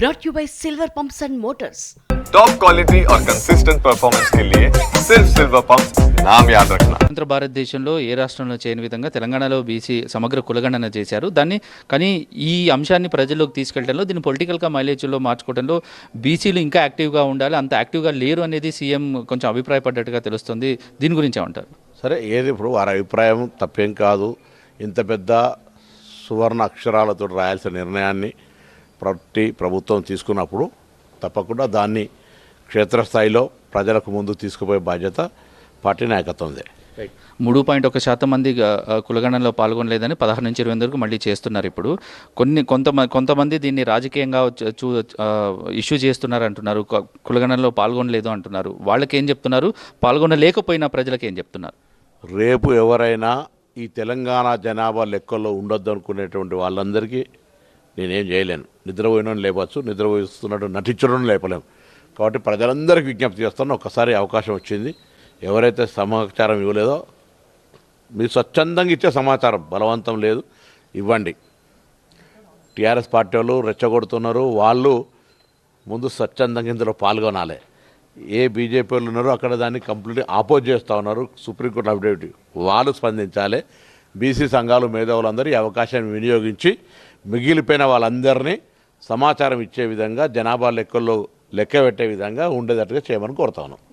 brought you by Silver Pumps and Motors. Top quality और consistent performance के लिए सिर्फ सिल्वर पंप नाम याद रखना స్వతంత్ర భారతదేశంలో ఏ రాష్ట్రంలో చేయని విధంగా తెలంగాణలో బీసీ సమగ్ర కులగణన చేశారు దాన్ని కానీ ఈ అంశాన్ని ప్రజల్లోకి తీసుకెళ్లడంలో దీన్ని పొలిటికల్గా మైలేజ్లో మార్చుకోవడంలో బీసీలు ఇంకా యాక్టివ్గా ఉండాలి అంత యాక్టివ్గా లేరు అనేది సీఎం కొంచెం అభిప్రాయపడ్డట్టుగా తెలుస్తుంది దీని గురించి ఏమంటారు సరే ఏది ఇప్పుడు వారి అభిప్రాయం తప్పేం కాదు ఇంత పెద్ద సువర్ణ అక్షరాలతో రాయాల్సిన నిర్ణయాన్ని ప్రతి ప్రభుత్వం తీసుకున్నప్పుడు తప్పకుండా దాన్ని క్షేత్రస్థాయిలో ప్రజలకు ముందు తీసుకుపోయే బాధ్యత పార్టీ నాయకత్వందే. మూడు పాయింట్ ఒక శాతం మంది ఆ, కులగణనలో పాల్గొనలేదని పదహారు నుంచి ఇరవై వరకు మళ్ళీ చేస్తున్నారు ఇప్పుడు. కొన్ని కొంతమంది కొంతమంది దీన్ని రాజకీయంగా చూ- ఇష్యూ చేస్తున్నారు అంటున్నారు కు- కులగణనలో పాల్గొనలేదు అంటున్నారు. వాళ్ళకి ఏం చెప్తున్నారు? పాల్గొనలేకపోయిన ప్రజలకు ఏం చెప్తున్నారు? రేపు ఎవరైనా ఈ తెలంగాణ జనాభా లెక్కల్లో ఉండొద్దు అనుకునేటువంటి వాళ్ళందరికీ నేనేం చేయలేను. నిద్రపోయిన లేపచ్చు నిద్రపోయిస్తున్నట్టు నటించడం లేపలేము కాబట్టి ప్రజలందరికీ విజ్ఞప్తి చేస్తాను ఒక్కసారి అవకాశం వచ్చింది. ఎవరైతే సమాచారం ఇవ్వలేదో మీరు స్వచ్ఛందంగా ఇచ్చే సమాచారం బలవంతం లేదు ఇవ్వండి. టీఆర్ఎస్ పార్టీ వాళ్ళు రెచ్చగొడుతున్నారు వాళ్ళు ముందు స్వచ్ఛందంగా ఇందులో పాల్గొనాలి. ఏ బీజేపీ వాళ్ళు ఉన్నారో అక్కడ దాన్ని కంప్లీట్ ఆపోజ్ చేస్తూ ఉన్నారు సుప్రీంకోర్టు అప్డేట్ వాళ్ళు స్పందించాలి. బీసీ సంఘాలు మేధావులందరూ ఈ అవకాశాన్ని వినియోగించి మిగిలిపోయిన వాళ్ళందరినీ సమాచారం ఇచ్చే విధంగా జనాభా లెక్కల్లో లెక్క పెట్టే విధంగా ఉండేటట్టుగా చేయమని కోరుతాను